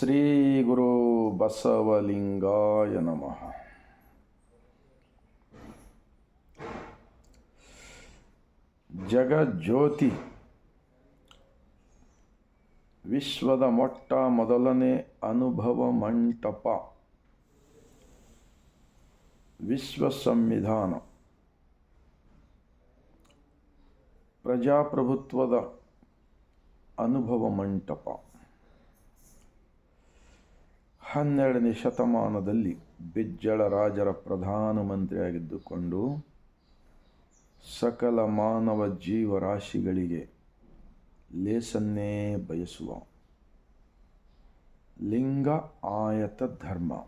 ಶ್ರೀ ಗುರು ಬಸವಲಿಂಗಾಯ ನಮಃ. ಜಗಜ್ಯೋತಿ ವಿಶ್ವದ ಮೊಟ್ಟ ಮೊದಲನೇ ಅನುಭವ ಮಂಟಪ. ವಿಶ್ವ ಸಂವಿಧಾನ. ಪ್ರಜಾಪ್ರಭುತ್ವದ ಅನುಭವ ಮಂಟಪ. ಹನ್ನೆರಡನೇ ಶತಮಾನದಲ್ಲಿ ಬಿಜ್ಜಳ ರಾಜರ ಪ್ರಧಾನಮಂತ್ರಿಯಾಗಿದ್ದುಕೊಂಡು ಸಕಲ ಮಾನವ ಜೀವರಾಶಿಗಳಿಗೆ ಲೇಸನ್ನೇ ಬಯಸುವ ಲಿಂಗ ಆಯತ ಧರ್ಮ.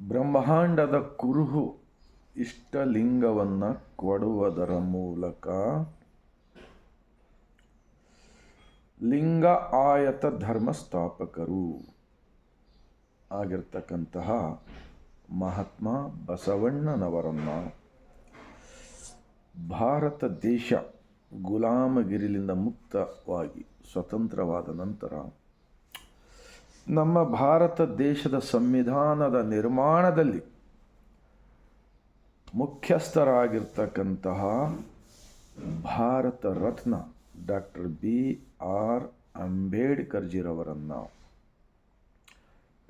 ಬ್ರಹ್ಮಾಂಡದ ಕುರುಹು ಇಷ್ಟಲಿಂಗವನ್ನು ಕೊಡುವುದರ ಮೂಲಕ ಲಿಂಗ ಆಯತ ಧರ್ಮ ಸ್ಥಾಪಕರು ಆಗಿರ್ತಕ್ಕಂತಹ ಮಹಾತ್ಮ ಬಸವಣ್ಣನವರನ್ನು ಭಾರತ ದೇಶ ಗುಲಾಮಗಿರಿಲಿಂದ ಮುಕ್ತವಾಗಿ ಸ್ವತಂತ್ರವಾದ ನಂತರ ನಮ್ಮ ಭಾರತ ದೇಶದ ಸಂವಿಧಾನದ ನಿರ್ಮಾಣದಲ್ಲಿ ಮುಖ್ಯಸ್ಥರಾಗಿರ್ತಕ್ಕಂತಹ Bharat Ratna doctor B R ಅಂಬೇಡ್ಕರ್ಜಿರವರನ್ನು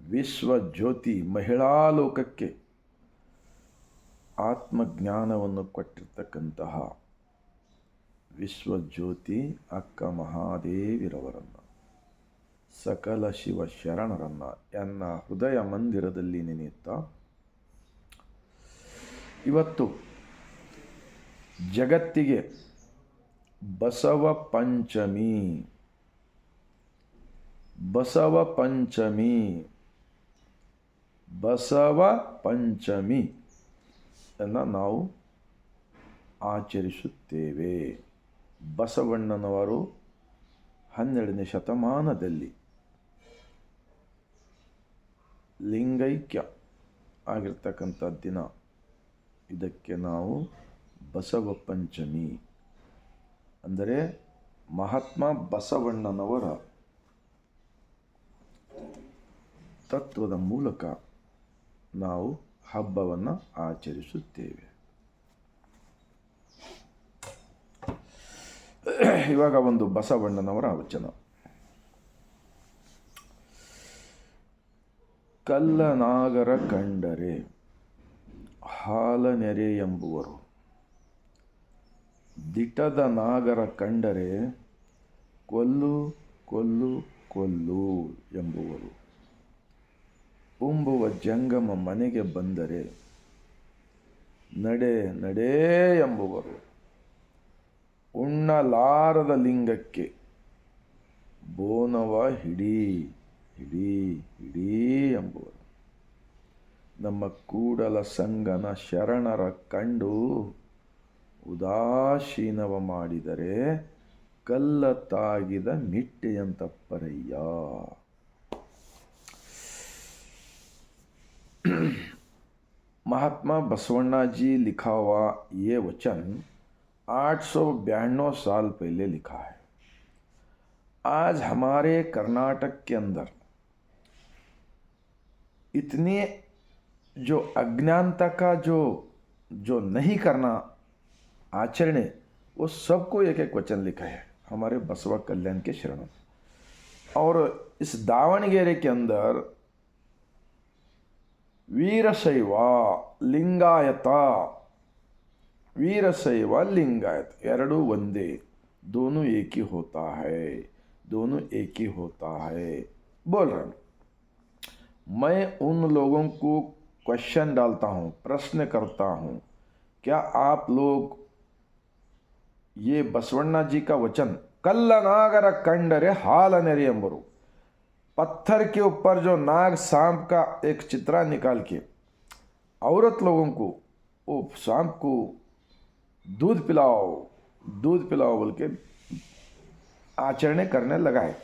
ವಿಶ್ವ ಜ್ಯೋತಿ ಮಹಿಳಾ ಲೋಕಕ್ಕೆ ಆತ್ಮಜ್ಞಾನವನ್ನು ಕೊಟ್ಟಿರ್ತಕ್ಕಂತಹ ವಿಶ್ವಜ್ಯೋತಿ ಅಕ್ಕ ಮಹಾದೇವಿರವರನ್ನು, ಸಕಲ ಶಿವ ಶರಣರನ್ನು ಎನ್ನ ಹೃದಯ ಮಂದಿರದಲ್ಲಿ ನೆನೆಯುತ್ತಾ ಇವತ್ತು ಜಗತ್ತಿಗೆ ಬಸವ ಪಂಚಮಿ. ಬಸವ ಪಂಚಮಿ. ಬಸವ ಪಂಚಮಿ ಅನ್ನು ನಾವು ಆಚರಿಸುತ್ತೇವೆ. ಬಸವಣ್ಣನವರು ಹನ್ನೆರಡನೇ ಶತಮಾನದಲ್ಲಿ ಲಿಂಗೈಕ್ಯ ಆಗಿರ್ತಕ್ಕಂಥ ದಿನ. ಇದಕ್ಕೆ ನಾವು ಬಸವ ಪಂಚಮಿ ಅಂದರೆ ಮಹಾತ್ಮ ಬಸವಣ್ಣನವರ ತತ್ವದ ಮೂಲಕ ನಾವು ಹಬ್ಬವನ್ನು ಆಚರಿಸುತ್ತೇವೆ. ಇವಾಗ ಒಂದು ಬಸವಣ್ಣನವರ ವಚನ. ಕಲ್ಲನಾಗರ ಕಂಡರೆ ಹಾಲನೆರೆ ಎಂಬುವರು. ದಿಟದ ನಾಗರ ಕಂಡರೆ ಕೊಲ್ಲು ಕೊಲ್ಲು ಕೊಲ್ಲು ಎಂಬುವರು. ಉಂಬುವ ಜಂಗಮ ಮನೆಗೆ ಬಂದರೆ ನಡೆ ನಡೆ ಎಂಬುವರು. ಉಣ್ಣಲಾರದ ಲಿಂಗಕ್ಕೆ ಬೋನವ ಹಿಡಿ ಹಿಡಿ ಹಿಡಿ ಎಂಬುವರು. ನಮ್ಮ ಕೂಡಲ ಸಂಗನ ಶರಣರ ಕಂಡು ಉದಾಸೀನವ ಮಾಡಿದರೆ ಕಲ್ಲ ತಾಗಿದ ಮಿಟ್ಟೆಯಂತಪ್ಪರಯ್ಯ महात्मा बसवन्ना जी लिखा हुआ ये वचन 892 साल पहले लिखा है आज हमारे कर्नाटक के अंदर इतनी जो अज्ञानता का जो जो नहीं करना आचरण है वो सबको एक एक वचन लिखा है, हमारे बसवा कल्याण के शरण और इस दावणगेरे के अंदर, वीरशैव लिंगायत वीरशैव लिंगायत एरू वंदे दोनों एक ही होता है, दोनों एक ही होता है। बोल रहा हूँ, मैं उन लोगों को क्वेश्चन डालता हूँ, प्रश्न करता हूँ, क्या आप लोग ये बसवण्णा जी का वचन कल नागर कंडरे हाल नेरे अंबरु। पत्थर के ऊपर जो नाग सांप का एक चित्रा निकाल के, औरत लोगों को वो सांप को दूध पिलाओ दूध पिलाओ बोल के आचरण करने लगा है।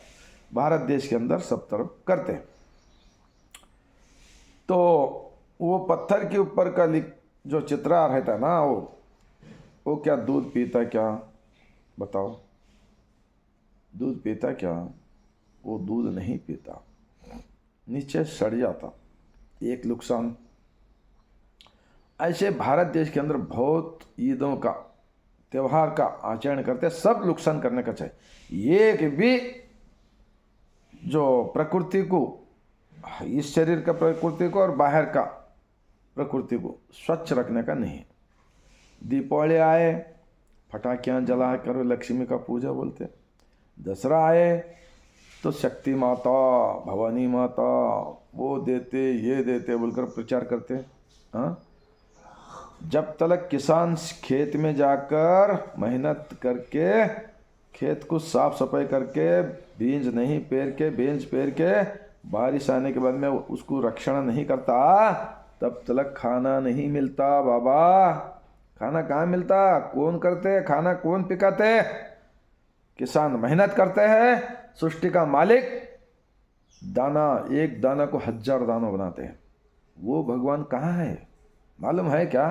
भारत देश के अंदर सब तरफ़ करते हैं। तो वो पत्थर के ऊपर का लिख जो चित्रा रहता है ना, वो वो क्या दूध पीता क्या? बताओ। दूध पीता क्या? वो दूध नहीं पीता। नीचे सड़ जाता। एक नुकसान। ऐसे भारत देश के अंदर बहुत ईदों का, त्यौहार का आचरण करते सब नुकसान करने का चाहिए एक भी जो प्रकृति को, इस शरीर का प्रकृति को और बाहर का प्रकृति को स्वच्छ रखने का नहीं दीपावली आए फटाकियाँ जला कर लक्ष्मी का पूजा बोलते दसरा आए तो शक्ति माता, भवानी माता, वो देते, ये देते बोलकर प्रचार करते हाँ। जब तक किसान खेत में जाकर मेहनत करके, खेत को साफ़ सफ़ाई करके, बीज नहीं पेर के बीज पेर के बारिश आने के बाद में उसको रक्षण नहीं करता, तब तक खाना नहीं मिलता बाबा। खाना कहाँ मिलता? कौन करते? खाना कौन पिकाते? किसान मेहनत करते हैं, सृष्टि का मालिक दाना, एक दाना को हज़ार दाना बनाते हैं। वो भगवान कहाँ है? मालूम है क्या?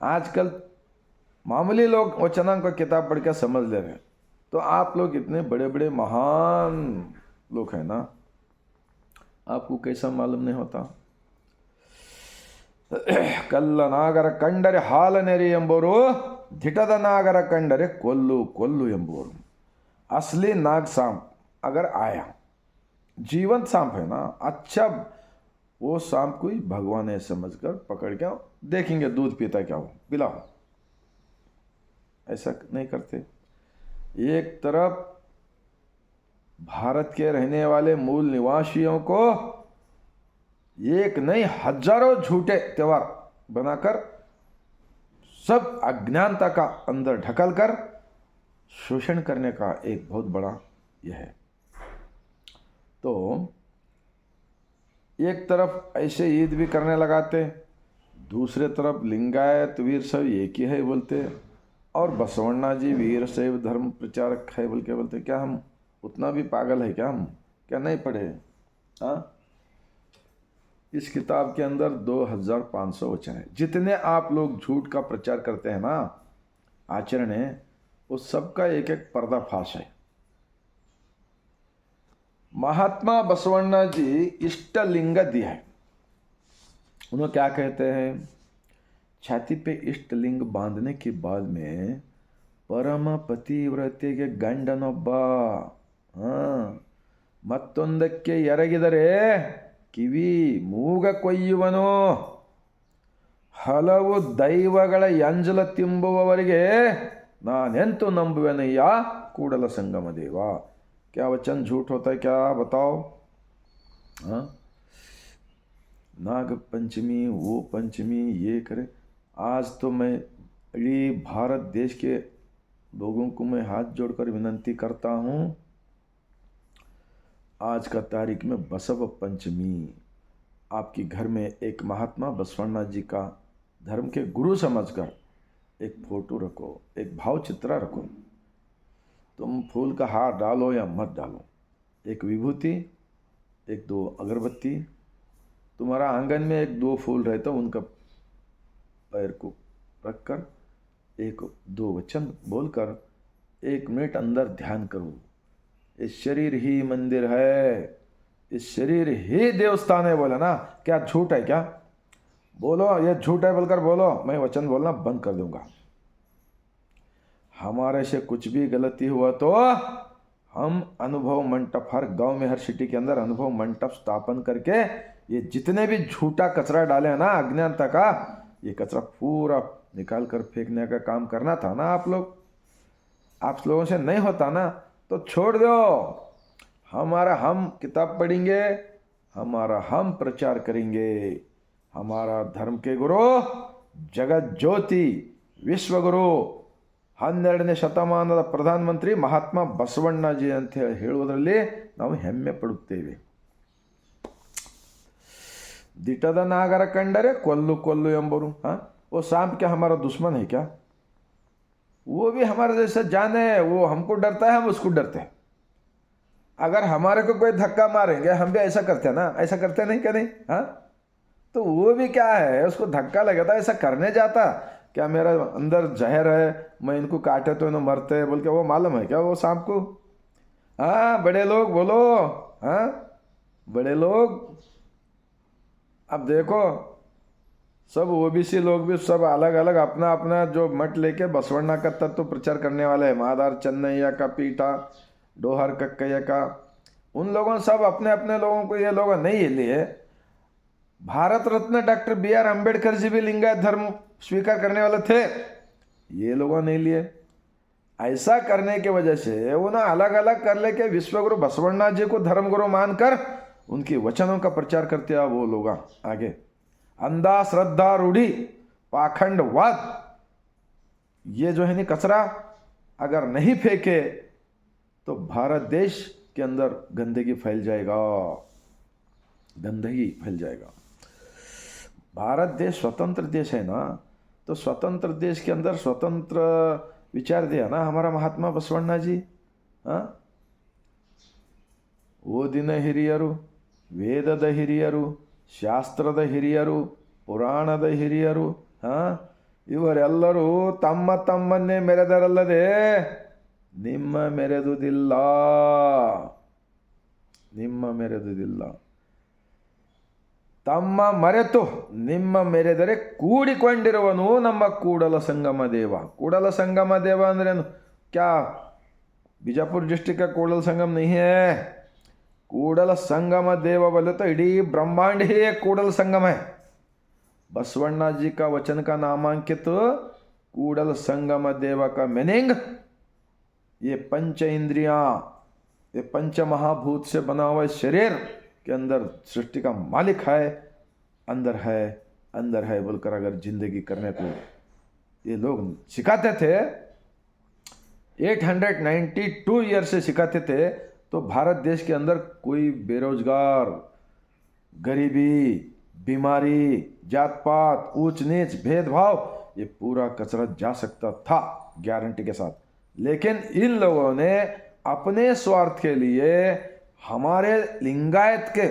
आजकल मामूली लोग वचनांक का किताब पढ़ के समझ ले रहे हैं। तो आप लोग इतने बड़े बड़े महान लोग हैं ना, आपको कैसा मालूम नहीं होता? ಕಲ್ಲ ನಾಗರ ಕಂಡರೆ ಹಾಲನೆರೆ ಎಂಬುವರು ಧಿಟದ ನಾಗರ ಕಂಡರೆ ಕೊಲ್ಲು ಕೊಲ್ಲು ಎಂಬುವರು असली नाग सांप अगर आया जीवंत सांप है ना अच्छा वो सांप को ही भगवान है समझकर पकड़ के देखेंगे दूध पीता क्या हो पिलाओ ऐसा नहीं करते एक तरफ भारत के रहने वाले मूल निवासियों को एक नहीं, हज़ारों झूठे त्योहार बनाकर, सब अज्ञानता का अंदर ढकल कर, शोषण करने का एक बहुत बड़ा यह है। तो एक तरफ़ ऐसे ईद भी करने लगाते, दूसरे तरफ़ लिंगायत वीर सब एक ही है बोलते, और बसवण्णा जी वीर, शैव धर्म प्रचारक है बोल के बोलते, क्या हम उतना भी पागल है, क्या हम? क्या नहीं पढ़े हाँ? इस किताब के अंदर दो हजार पाँच सौ वचन है जितने आप लोग झूठ का प्रचार करते हैं ना आचरण है वो सबका एक एक पर्दाफाश है महात्मा बसवण्णा जी इष्ट लिंग दिया है उन्होंने क्या कहते हैं छाती पे इष्ट लिंग बांधने के बाद में ಪರಮ ಪತಿವ್ರತೆಗೆ ಗಂಡನೊಬ್ಬ ಹಾಂ ಮತ್ತೊಂದಕ್ಕೆ ಎರಗಿದರೆ ಕಿವಿ ಮೂಗ ಕೊಯ್ಯುವನು ಹಲವು ದೈವಗಳ ಎಂಜಲ ತಿಂಬುವವರಿಗೆ ನಾನೆಂತು ನಂಬುವೆನಯ್ಯ ಕೂಡಲ संगम देवा क्या वचन झूठ होता है क्या बताओ हाँ नाग पंचमी वो पंचमी ये करे आज तो मैं इड़ी भारत देश के लोगों को मैं हाथ जोड़कर विनंती करता हूँ आज का तारीख में बसव पंचमी। आपके घर में एक महात्मा बसवण्णा जी का धर्म के गुरु समझकर एक फ़ोटो रखो, एक भाव चित्रा रखो। तुम फूल का हार डालो या मत डालो। एक विभूति, एक दो अगरबत्ती। तुम्हारा आँगन में एक दो फूल रहे तो उनका पैर को रखकर एक दो वचन बोलकर एक मिनट अंदर ध्यान करो। इस शरीर ही मंदिर है। इस शरीर ही देवस्थान है बोला ना। क्या झूठ है क्या? बोलो, ये झूठ है बोलकर बोलो। मैं वचन बोलना बंद कर दूँगा। हमारे से कुछ भी गलती हुआ तो हम अनुभव मंडप, हर गाँव में, हर सिटी के अंदर अनुभव मंडप स्थापन करके ये जितने भी झूठा कचरा डाले हैं ना, अज्ञानता का, ये कचरा पूरा निकाल कर फेंकने का काम करना था ना आप लोग। आप लोगों से नहीं होता ना। तो छोड़ दो हमारा हम किताब पढ़ेंगे हमारा हम प्रचार करेंगे हमारा धर्म के गुरु ಜಗತ್ ಜ್ಯೋತಿ ವಿಶ್ವಗುರು ಹನ್ನೆರಡನೇ ಶತಮಾನದ ಪ್ರಧಾನಮಂತ್ರಿ ಮಹಾತ್ಮ ಬಸವಣ್ಣಜಿ ಅಂತ ಹೇಳಿ ಹೇಳುವುದರಲ್ಲಿ ನಾವು ಹೆಮ್ಮೆ ಪಡುತ್ತೇವೆ दिटद नागर कंडरे कोल्लू कोल्लू एम्बरू हाँ वो सांप क्या हमारा दुश्मन है क्या वो भी हमारे जैसे जाने वो हमको डरता है, हम उसको डरते हैं। अगर हमारे को कोई धक्का मारेंगे, हम भी ऐसा करते हैं ना, ऐसा करते नहीं क्या नहीं हाँ? तो वो भी क्या है, उसको धक्का लगा था ऐसा करने जाता। क्या मेरा अंदर जहर है, मैं इनको काटे तो इन्हें मरते बोल के वो मालूम है क्या वो सांप को? हाँ बड़े लोग बोलो हाँ? बड़े लोग। अब देखो सब ओबीसी लोग भी सब अलग अलग अपना अपना जो मठ लेके बसवण्णा का तत्व तो प्रचार करने वाले हैं। महादार चन्नैया का पीठा, डोहर कक्कैया का, उन लोगों सब अपने अपने लोगों को ये लोग नहीं लिए। Bharat Ratna doctor B R Ambedkar ji भी लिंगायत धर्म स्वीकार करने वाले थे। ये लोगों ने लिए। ऐसा करने की वजह से उन्हें अलग अलग कर लेके विश्वगुरु बसवण्णा जी को धर्मगुरु मानकर उनके वचनों का प्रचार करते हैं वो लोग आगे। अंधा श्रद्धा रूढ़ी पाखंडवाद ये जो है ना कचरा अगर नहीं फेंके तो भारत देश के अंदर गंदगी फैल जाएगा गंदगी फैल जाएगा भारत देश स्वतंत्र देश है ना तो स्वतंत्र देश के अंदर स्वतंत्र विचार दिया ना हमारा महात्मा बसवण्णा जी हाँ ಓದಿನ ಹಿರಿಯರು ವೇದದ ಹಿರಿಯರು ಶಾಸ್ತ್ರದ ಹಿರಿಯರು, ಪುರಾಣದ ಹಿರಿಯರು, ಹಾಂ? ಇವರೆಲ್ಲರೂ ತಮ್ಮ ತಮ್ಮನ್ನೇ ಮೆರೆದರಲ್ಲದೆ ನಿಮ್ಮ ಮೆರೆದುದಿಲ್ಲ. ನಿಮ್ಮ ಮೆರೆದುದಿಲ್ಲ. ತಮ್ಮ ಮರೆತು ನಿಮ್ಮ ಮೆರೆದರೆ ಕೂಡಿಕೊಂಡಿರುವನು ನಮ್ಮ ಕೂಡಲ ಸಂಗಮ ದೇವ. ಕೂಡಲ ಸಂಗಮ ದೇವ ಅಂದ್ರೇನು? ಕ್ಯಾ? ಬಿಜಾಪುರ ಡಿಸ್ಟಿಕ್ಕ ಕೂಡಲ ಸಂಗಮ ನೀಹೇ? कूड़ल संगम देव बोले तो इडी ब्रह्मांड ही एक कूड़ल संगम है बसवण्णा जी का वचन का नामांकित कूड़ल संगम देव का मीनिंग ये पंच इंद्रियाँ ये पंच महाभूत से बना हुआ शरीर के अंदर सृष्टि का मालिक है अंदर है अंदर है बोलकर अगर ज़िंदगी करने को ये लोग सिखाते थे 892 ईयर से सिखाते थे तो भारत देश के अंदर कोई बेरोजगार गरीबी बीमारी जात पात ऊंच नीच भेदभाव ये पूरा कचरा जा सकता था गारंटी के साथ लेकिन इन लोगों ने अपने स्वार्थ के लिए हमारे लिंगायत के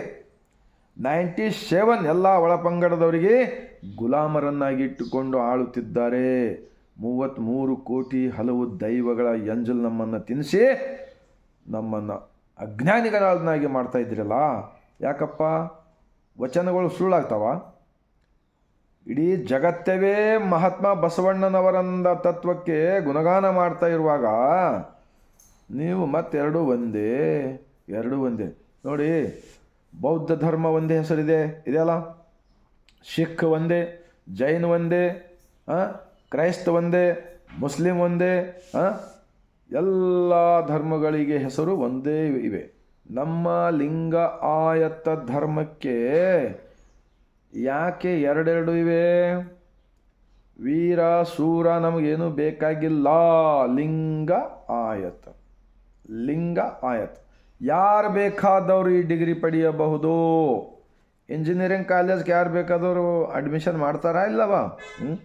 ನೈಂಟಿ ಸೆವೆನ್ ಎಲ್ಲ ಒಳಪಂಗಡದವರಿಗೆ ಗುಲಾಮರನ್ನಾಗಿಟ್ಟುಕೊಂಡು ಆಳುತ್ತಿದ್ದಾರೆ ಮೂವತ್ತ್ಮೂರು ಕೋಟಿ ಹಲವು ದೈವಗಳ ಎಂಜಲ್ ನಮ್ಮನ್ನು ತಿನ್ನಿಸಿ ನಮ್ಮನ್ನು ಅಜ್ಞಾನಿಗಳನ್ನಾಗಿ ಮಾಡ್ತಾ ಇದ್ದೀರಲ್ಲ, ಯಾಕಪ್ಪ? ವಚನಗಳು ಸುಳ್ಳಾಗ್ತಾವ? ಇಡೀ ಜಗತ್ತವೇ ಮಹಾತ್ಮ ಬಸವಣ್ಣನವರಂದ ತತ್ವಕ್ಕೆ ಗುಣಗಾನ ಮಾಡ್ತಾ ಇರುವಾಗ ನೀವು ಮತ್ತೆರಡು ಒಂದೇ, ಎರಡು ಒಂದೇ. ನೋಡಿ, ಬೌದ್ಧ ಧರ್ಮ ಒಂದೇ ಹೆಸರಿದೆ, ಇದೆಯಲ್ಲ? ಸಿಖ್ ಒಂದೇ, ಜೈನ್ ಒಂದೇ ಕ್ರೈಸ್ತ ಒಂದೇ, ಮುಸ್ಲಿಂ ಒಂದೇ ಎಲ್ಲ ಧರ್ಮಗಳಿಗೆ ಹೆಸರು ಒಂದೇ ಇವೆ. ನಮ್ಮ ಲಿಂಗ ಆಯತ್ತ ಧರ್ಮಕ್ಕೆ ಯಾಕೆ ಎರಡೆರಡು ಇವೆ? ವೀರ, ಸೂರ ನಮಗೇನು ಬೇಕಾಗಿಲ್ಲ. ಲಿಂಗ ಆಯತ. ಲಿಂಗ ಆಯತ್. ಯಾರು ಬೇಕಾದವರು ಈ ಡಿಗ್ರಿ ಪಡೆಯಬಹುದು? ಇಂಜಿನಿಯರಿಂಗ್ ಕಾಲೇಜ್ಗೆ ಯಾರು ಬೇಕಾದವರು ಅಡ್ಮಿಷನ್ ಮಾಡ್ತಾರಾ ಇಲ್ಲವಾ? ಹ್ಞೂ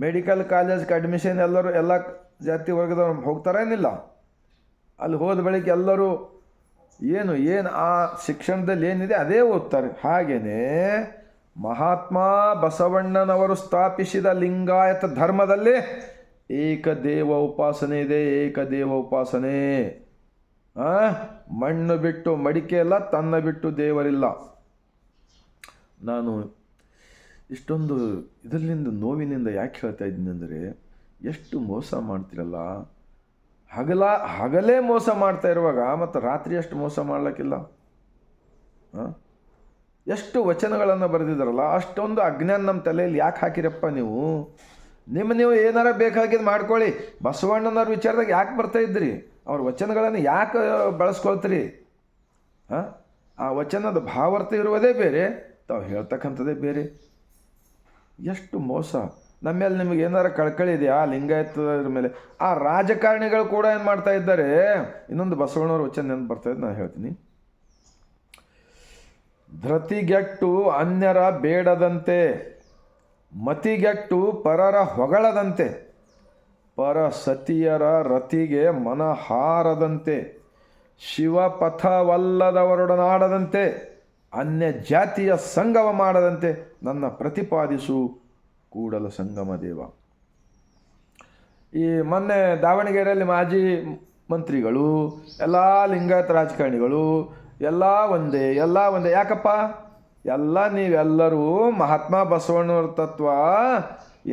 ಮೆಡಿಕಲ್ ಕಾಲೇಜ್ಗೆ ಅಡ್ಮಿಷನ್ ಎಲ್ಲರೂ ಎಲ್ಲ ಜಾತಿ ವರ್ಗದವ್ರು ಹೋಗ್ತಾರೇನಿಲ್ಲ ಅಲ್ಲಿ ಹೋದ ಬಳಿಕ ಎಲ್ಲರೂ ಏನು ಏನು ಆ ಶಿಕ್ಷಣದಲ್ಲಿ ಏನಿದೆ ಅದೇ ಓದ್ತಾರೆ. ಹಾಗೆಯೇ ಮಹಾತ್ಮ ಬಸವಣ್ಣನವರು ಸ್ಥಾಪಿಸಿದ ಲಿಂಗಾಯತ ಧರ್ಮದಲ್ಲಿ ಏಕದೇವ ಉಪಾಸನೆ ಇದೆ, ಏಕದೇವ ಉಪಾಸನೆ? ಮಣ್ಣು ಬಿಟ್ಟು ಮಡಿಕೆ ಇಲ್ಲ, ತನ್ನ ಬಿಟ್ಟು ದೇವರಿಲ್ಲ. ನಾನು ಇಷ್ಟೊಂದು ಇದರಿಂದ ನೋವಿನಿಂದ ಯಾಕೆ ಹೇಳ್ತಾ ಇದ್ದೀನಿ ಅಂದರೆ ಎಷ್ಟು ಮೋಸ ಮಾಡ್ತಿರಲ್ಲ? ಹಗಲ, ಹಗಲೇ ಮೋಸ ಮಾಡ್ತಾ ಇರುವಾಗ ಮತ್ತು ರಾತ್ರಿ ಎಷ್ಟು ಮೋಸ ಮಾಡಲಿಕ್ಕಿಲ್ಲ? ಎಷ್ಟು ವಚನಗಳನ್ನು ಬರೆದಿದ್ದಾರಲ್ಲ, ಅಷ್ಟೊಂದು ಅಜ್ಞಾನ ನಮ್ಮ ತಲೆಯಲ್ಲಿ ಯಾಕೆ ಹಾಕಿರಪ್ಪ ನೀವು? ನಿಮ್ಮ ನೀವು ಏನಾರ ಬೇಕಾಗಿದ್ದು ಮಾಡ್ಕೊಳ್ಳಿ. ಬಸವಣ್ಣನವ್ರ ವಿಚಾರದಾಗ ಯಾಕೆ ಬರ್ತಾ ಇದ್ರಿ ಅವ್ರ ವಚನಗಳನ್ನು ಯಾಕೆ ಬಳಸ್ಕೊಳ್ತೀರಿ? ಹಾಂ? ಆ ವಚನದ ಭಾವಾರ್ಥ ಇರುವುದೇ ಬೇರೆ, ತಾವು ಹೇಳ್ತಕ್ಕಂಥದ್ದೇ ಬೇರೆ. ಎಷ್ಟು ಮೋಸ. ನಮ್ಮ ಮೇಲೆ ನಿಮಗೆ ಏನಾರ ಕಳ್ಕಳಿ ಇದೆಯಾ? ಲಿಂಗಾಯತದ ಮೇಲೆ. ಆ ರಾಜಕಾರಣಿಗಳು ಕೂಡ ಏನು ಮಾಡ್ತಾ ಇದ್ದಾರೆ? ಇನ್ನೊಂದು ಬಸವಣ್ಣವ್ರ ವಚನ ನೆನಪು ಬರ್ತಾ ನಾನು ಹೇಳ್ತೀನಿ. ಧೃತಿಗೆಟ್ಟು ಅನ್ಯರ ಬೇಡದಂತೆ, ಮತಿಗೆಟ್ಟು ಪರರ ಹೊಗಳದಂತೆ ಪರ ಸತಿಯರ ರತಿಗೆ ಮನ ಹಾರದಂತೆ ಶಿವಪಥವಲ್ಲದವರೊಡನಾಡದಂತೆ ಅನ್ಯ ಜಾತಿಯ ಸಂಗಮ ಮಾಡದಂತೆ ನನ್ನ ಪ್ರತಿಪಾದಿಸು ಕೂಡಲ ಸಂಗಮ ದೇವ. ಈ ಮೊನ್ನೆ ದಾವಣಗೆರೆಯಲ್ಲಿ ಮಾಜಿ ಮಂತ್ರಿಗಳು, ಎಲ್ಲ ಲಿಂಗಾಯತ ರಾಜಕಾರಣಿಗಳು, ಎಲ್ಲ ಒಂದೇ ಎಲ್ಲ ಒಂದೇ, ಯಾಕಪ್ಪ? ಎಲ್ಲ ನೀವೆಲ್ಲರೂ ಮಹಾತ್ಮ ಬಸವಣ್ಣವ್ರ ತತ್ವ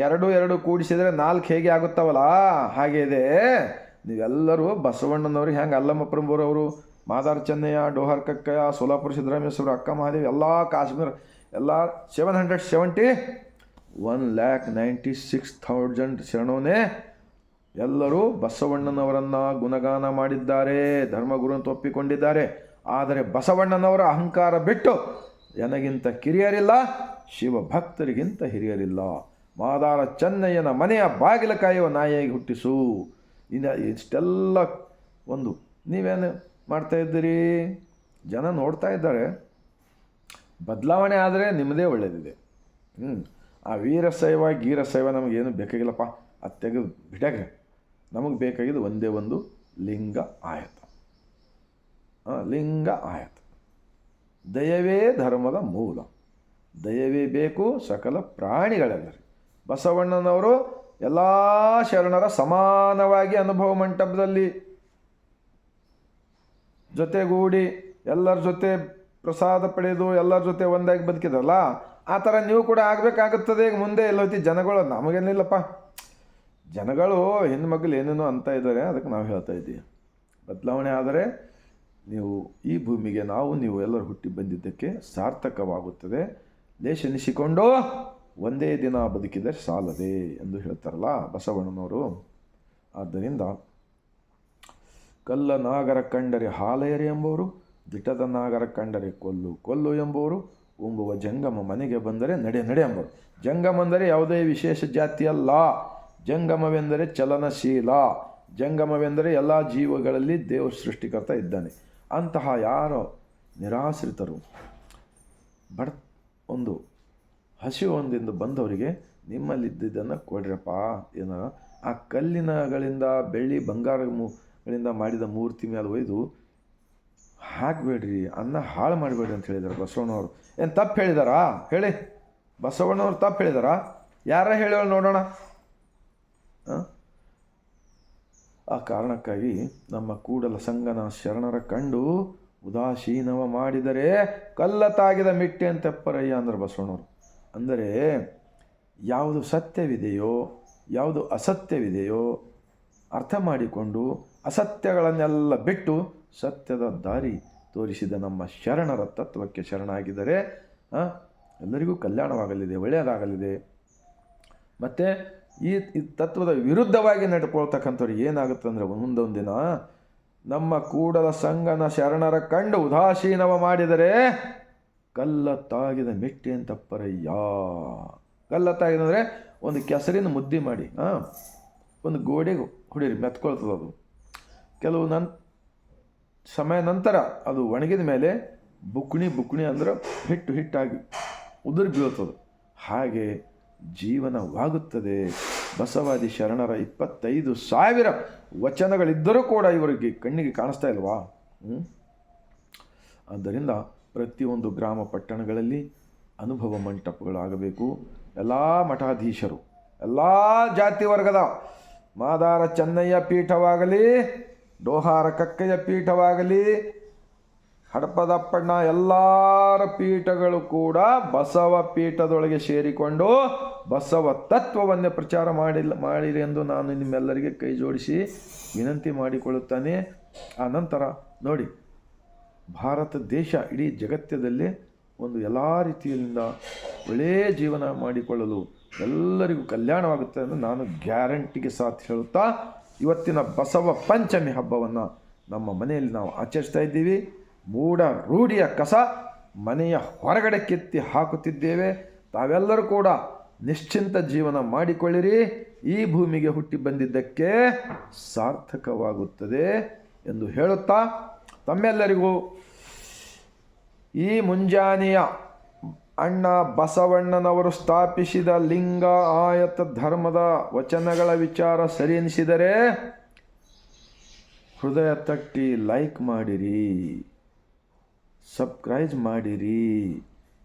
ಎರಡು ಎರಡು ಕೂಡಿಸಿದರೆ ನಾಲ್ಕು ಹೇಗೆ ಆಗುತ್ತವಲ್ಲ? ಹಾಗೆ ಇದೆ. ನೀವೆಲ್ಲರೂ ಬಸವಣ್ಣನವ್ರಿಗೆ ಹೆಂಗೆ ಅಲ್ಲಮ್ಮ ಪ್ರಭುರವರು ಮಾದಾರ್ ಚೆನ್ನಯ್ಯ, ಡೋಹರ್ ಕಕ್ಕಯ್ಯ, ಸೋಲಾಪುರ ಸಿದ್ದರಾಮೇಶ್ವರ ಅಕ್ಕ ಮಹಾದೇವ್, ಎಲ್ಲ ಕಾಶ್ಮೀರ, ಎಲ್ಲ seven hundred seventy one lakh ninety six thousand ಶರಣೋನೆ, ಎಲ್ಲರೂ ಬಸವಣ್ಣನವರನ್ನು ಗುಣಗಾನ ಮಾಡಿದ್ದಾರೆ, ಧರ್ಮಗುರು ಅಂತ ಒಪ್ಪಿಕೊಂಡಿದ್ದಾರೆ. ಆದರೆ ಬಸವಣ್ಣನವರ ಅಹಂಕಾರ ಬಿಟ್ಟು ನನಗಿಂತ ಕಿರಿಯರಿಲ್ಲ, ಶಿವಭಕ್ತರಿಗಿಂತ ಹಿರಿಯರಿಲ್ಲ. ಮಾದಾರ ಚೆನ್ನಯ್ಯನ ಮನೆಯ ಬಾಗಿಲ ಕಾಯುವ ನಾಯಿಯಾಗಿ ಹುಟ್ಟಿಸು. ಇನ್ನು ಇಷ್ಟೆಲ್ಲ ಒಂದು ನೀವೇನು ಮಾಡ್ತಾ ಇದ್ದೀರಿ? ಜನ ನೋಡ್ತಾ ಇದ್ದಾರೆ. ಬದಲಾವಣೆ ಆದರೆ ನಿಮ್ಮದೇ ಒಳ್ಳೆಯದಿದೆ ಹ್ಞೂ ಆ ವೀರಶೈವ ಗೀರಶೈವ ನಮಗೇನು ಬೇಕಾಗಿಲ್ಲಪ್ಪ. ಅದು ತೆಗೆದು ನಮಗೆ ಬೇಕಾಗಿದ್ದು ಒಂದೇ ಒಂದು ಲಿಂಗ ಆಯತ. ಲಿಂಗ ಆಯತ. ದಯವೇ ಧರ್ಮದ ಮೂಲ. ದಯವೇ ಬೇಕು ಸಕಲ ಪ್ರಾಣಿಗಳೆಲ್ಲರಿ. ಬಸವಣ್ಣನವರು ಎಲ್ಲ ಶರಣರ ಸಮಾನವಾಗಿ ಅನುಭವ ಮಂಟಪದಲ್ಲಿ ಜೊತೆಗೂಡಿ ಎಲ್ಲರ ಜೊತೆ ಪ್ರಸಾದ ಪಡೆದು ಎಲ್ಲರ ಜೊತೆ ಒಂದಾಗಿ ಬದುಕಿದ್ರಲ್ಲ ಆ ಥರ ನೀವು ಕೂಡ ಆಗಬೇಕಾಗುತ್ತದೆ. ಮುಂದೆ ಎಲ್ಲೋತಿ ಜನಗಳು, ನಮಗೇನಿಲ್ಲಪ್ಪ. ಜನಗಳು ಹೆಣ್ಮಕ್ಳು ಏನೇನೋ ಅಂತ ಇದ್ದಾರೆ, ಅದಕ್ಕೆ ನಾವು ಹೇಳ್ತಾ ಇದ್ದೀವಿ. ಬದಲಾವಣೆ ಆದರೆ ನೀವು ಈ ಭೂಮಿಗೆ ನಾವು, ನೀವು ಎಲ್ಲರೂ ಹುಟ್ಟಿ ಬಂದಿದ್ದಕ್ಕೆ ಸಾರ್ಥಕವಾಗುತ್ತದೆ. ಲೇಷನಿಸಿಕೊಂಡು ಒಂದೇ ದಿನ ಬದುಕಿದರೆ ಸಾಲದೆ ಎಂದು ಹೇಳ್ತಾರಲ್ಲ ಬಸವಣ್ಣನವರು. ಆದ್ದರಿಂದ ಕಲ್ಲ ನಾಗರ ಕಂಡರೆ ಹಾಲೆಯರೆ ಎಂಬುವರು, ದಿಟದ ನಾಗರ ಕಂಡರೆ ಕೊಲ್ಲು ಕೊಲ್ಲು ಎಂಬುವರು ಉಂಬುವ ಜಂಗಮ ಮನೆಗೆ ಬಂದರೆ ನಡೆ ನಡೆ ಅಂಬರು ಜಂಗಮ ಅಂದರೆ ಯಾವುದೇ ವಿಶೇಷ ಜಾತಿಯಲ್ಲ ಜಂಗಮವೆಂದರೆ ಚಲನಶೀಲ. ಜಂಗಮವೆಂದರೆ ಎಲ್ಲ ಜೀವಗಳಲ್ಲಿ ದೇವರು ಸೃಷ್ಟಿಕರ್ತ ಇದ್ದಾನೆ. ಅಂತಹ ಯಾರೋ ನಿರಾಶ್ರಿತರು. ಬಡ ಒಂದು ಹಸಿವೊಂದಿಂದ ಬಂದವರಿಗೆ ನಿಮ್ಮಲ್ಲಿದ್ದಿದ್ದನ್ನು ಕೊಡ್ರಪ್ಪ ಏನ ಆ ಕಲ್ಲಿನಗಳಿಂದ ಬೆಳ್ಳಿ ಬಂಗಾರ ಗಳಿಂದ ಮಾಡಿದ ಮೂರ್ತಿ ಮೇಲೆ ಒಯ್ದು ಹಾಕಬೇಡ್ರಿ, ಅನ್ನ ಹಾಳು ಮಾಡಬೇಡ್ರಿ ಅಂತ ಹೇಳಿದ್ದಾರೆ ಬಸವಣ್ಣವರು. ಏನು ತಪ್ಪು ಹೇಳಿದಾರಾ? ಹೇಳಿ. ಬಸವಣ್ಣವ್ರು ತಪ್ಪು ಹೇಳಿದಾರಾ? ಯಾರ ಹೇಳೋಳು ನೋಡೋಣ? ಆ ಕಾರಣಕ್ಕಾಗಿ ನಮ್ಮ ಕೂಡಲ ಸಂಗನ ಶರಣರ ಕಂಡು ಉದಾಸೀನವ ಮಾಡಿದರೆ ಕಲ್ಲ ತಾಗಿದ ಮಿಟ್ಟೆ ಅಂತೆಪ್ಪರಯ್ಯ ಅಂದ್ರೆ ಬಸವಣ್ಣವರು. ಅಂದರೆ ಯಾವುದು ಸತ್ಯವಿದೆಯೋ, ಯಾವುದು ಅಸತ್ಯವಿದೆಯೋ ಅರ್ಥ ಮಾಡಿಕೊಂಡು ಅಸತ್ಯಗಳನ್ನೆಲ್ಲ ಬಿಟ್ಟು ಸತ್ಯದ ದಾರಿ ತೋರಿಸಿದ ನಮ್ಮ ಶರಣರ ತತ್ವಕ್ಕೆ ಶರಣಾಗಿದ್ದರೆ ಎಲ್ಲರಿಗೂ ಕಲ್ಯಾಣವಾಗಲಿದೆ, ಒಳ್ಳೆಯದಾಗಲಿದೆ. ಮತ್ತು ಈ ತತ್ವದ ವಿರುದ್ಧವಾಗಿ ನಡ್ಕೊಳ್ತಕ್ಕಂಥವ್ರು ಏನಾಗುತ್ತೆ ಅಂದರೆ ಮುಂದೊಂದು ದಿನ ನಮ್ಮ ಕೂಡಲ ಸಂಗನ ಶರಣರ ಕಂಡು ಉದಾಸೀನವ ಮಾಡಿದರೆ, ಕಲ್ಲತ್ತಾಗಿದ ತಾಗಿದ ಮೆಟ್ಟಿ ಅಂತಪ್ಪರಯ್ಯ ಕಲ್ಲ ತಾಗಿದ ಅಂದರೆ ಒಂದು ಕೆಸರಿನ ಮುದ್ದೆ ಮಾಡಿ ಹಾಂ ಒಂದು ಗೋಡೆಗೆ ಹೊಡೀರಿ, ಮೆತ್ಕೊಳ್ತದದು. ಕೆಲವು ನನ್ ಸಮಯ ನಂತರ ಅದು ಒಣಗಿದ ಮೇಲೆ ಬುಕ್ಣಿ ಬುಕ್ಣಿ ಅಂದ್ರೆ ಹಿಟ್ಟು ಹಿಟ್ಟಾಗಿ ಉದುರು ಬೀಳ್ತದೆ ಹಾಗೆ ಜೀವನವಾಗುತ್ತದೆ. ಬಸವಾದಿ ಶರಣರ ಇಪ್ಪತ್ತೈದು ಸಾವಿರ ವಚನಗಳಿದ್ದರೂ ಕೂಡ ಇವರಿಗೆ ಕಣ್ಣಿಗೆ ಕಾಣಿಸ್ತಾ ಇಲ್ವಾ? ಆದ್ದರಿಂದ ಪ್ರತಿಯೊಂದು ಗ್ರಾಮ ಪಟ್ಟಣಗಳಲ್ಲಿ ಅನುಭವ ಮಂಟಪಗಳಾಗಬೇಕು ಎಲ್ಲ ಮಠಾಧೀಶರು, ಎಲ್ಲ ಜಾತಿ ವರ್ಗದ ಮಾದಾರ ಚೆನ್ನಯ್ಯ ಪೀಠವಾಗಲಿ ಡೋಹಾರ ಕಕ್ಕೆಯ ಪೀಠವಾಗಲಿ, ಹಡಪದಪ್ಪಣ್ಣ ಎಲ್ಲರ ಪೀಠಗಳು ಕೂಡ ಬಸವ ಪೀಠದೊಳಗೆ ಸೇರಿಕೊಂಡು ಬಸವ ತತ್ವವನ್ನೇ ಪ್ರಚಾರ ಮಾಡಿಲ್ಲ ಮಾಡಿರಿ ಎಂದು ನಾನು ನಿಮ್ಮೆಲ್ಲರಿಗೆ ಕೈ ಜೋಡಿಸಿ ವಿನಂತಿ ಮಾಡಿಕೊಳ್ಳುತ್ತಾನೆ. ಆ ನಂತರ ನೋಡಿ, ಭಾರತ ದೇಶ ಇಡೀ ಜಗತ್ತದಲ್ಲಿ ಒಂದು ಎಲ್ಲ ರೀತಿಯಿಂದ ಒಳ್ಳೆಯ ಜೀವನ ಮಾಡಿಕೊಳ್ಳಲು ಎಲ್ಲರಿಗೂ ಕಲ್ಯಾಣವಾಗುತ್ತೆ ಎಂದು ನಾನು ಗ್ಯಾರಂಟಿಗೆ ಸಾಥ್ ಹೇಳುತ್ತಾ ಇವತ್ತಿನ ಬಸವ ಪಂಚಮಿ ಹಬ್ಬವನ್ನು ನಮ್ಮ ಮನೆಯಲ್ಲಿ ನಾವು ಆಚರಿಸ್ತಾ ಇದ್ದೀವಿ. ಮೂಢ ರೂಢಿಯ ಕಸ ಮನೆಯ ಹೊರಗಡೆ ಕೆತ್ತಿ ಹಾಕುತ್ತಿದ್ದೇವೆ. ತಾವೆಲ್ಲರೂ ಕೂಡ ನಿಶ್ಚಿಂತ ಜೀವನ ಮಾಡಿಕೊಳ್ಳಿರಿ. ಈ ಭೂಮಿಗೆ ಹುಟ್ಟಿ ಬಂದಿದ್ದಕ್ಕೆ ಸಾರ್ಥಕವಾಗುತ್ತದೆ ಎಂದು ಹೇಳುತ್ತಾ ತಮ್ಮೆಲ್ಲರಿಗೂ ಈ ಮುಂಜಾನೆಯ ಅಣ್ಣ ಬಸವಣ್ಣನವರು ಸ್ಥಾಪಿಸಿದ ಲಿಂಗ ಆಯತ ಧರ್ಮದ ವಚನಗಳ ವಿಚಾರ ಸರಿ ಎನಿಸಿದರೆ ಹೃದಯ ತಟ್ಟಿ ಲೈಕ್ ಮಾಡಿರಿ, ಸಬ್ಸ್ಕ್ರೈಬ್ ಮಾಡಿರಿ.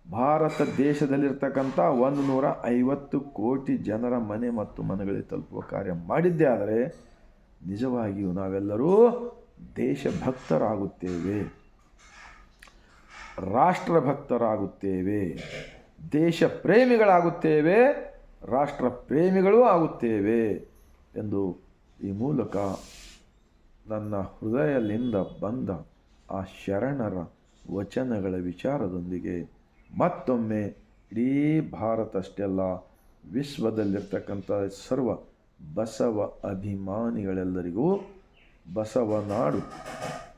ಭಾರತ ದೇಶದಲ್ಲಿರ್ತಕ್ಕಂಥ ಒಂದು ನೂರ ಐವತ್ತು ಕೋಟಿ ಜನರ ಮನೆ ಮತ್ತು ಮನೆಗಳಿಗೆ ತಲುಪುವ ಕಾರ್ಯ ಮಾಡಿದ್ದೇ ಆದರೆ ನಿಜವಾಗಿಯೂ ನಾವೆಲ್ಲರೂ ದೇಶಭಕ್ತರಾಗುತ್ತೇವೆ. ರಾಷ್ಟ್ರಭಕ್ತರಾಗುತ್ತೇವೆ. ದೇಶ ಪ್ರೇಮಿಗಳಾಗುತ್ತೇವೆ ರಾಷ್ಟ್ರ ಪ್ರೇಮಿಗಳೂ ಆಗುತ್ತೇವೆ ಎಂದು ಈ ಮೂಲಕ ನನ್ನ ಹೃದಯದಿಂದ ಬಂದ ಆ ಶರಣರ ವಚನಗಳ ವಿಚಾರದೊಂದಿಗೆ ಮತ್ತೊಮ್ಮೆ ಇಡೀ ಭಾರತ ಅಷ್ಟೆಲ್ಲ ವಿಶ್ವದಲ್ಲಿರ್ತಕ್ಕಂಥ ಸರ್ವ ಬಸವ ಅಭಿಮಾನಿಗಳೆಲ್ಲರಿಗೂ ಬಸವನಾಡು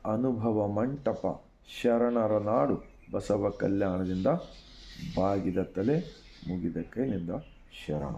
ಅನುಭವ ಮಂಟಪ ಶರಣರ ನಾಡು ಬಸವ ಕಲ್ಯಾಣದಿಂದ ಬಾಗಿದ ತಲೆ ಮುಗಿದ ಕೈನಿಂದ ಶರಣ.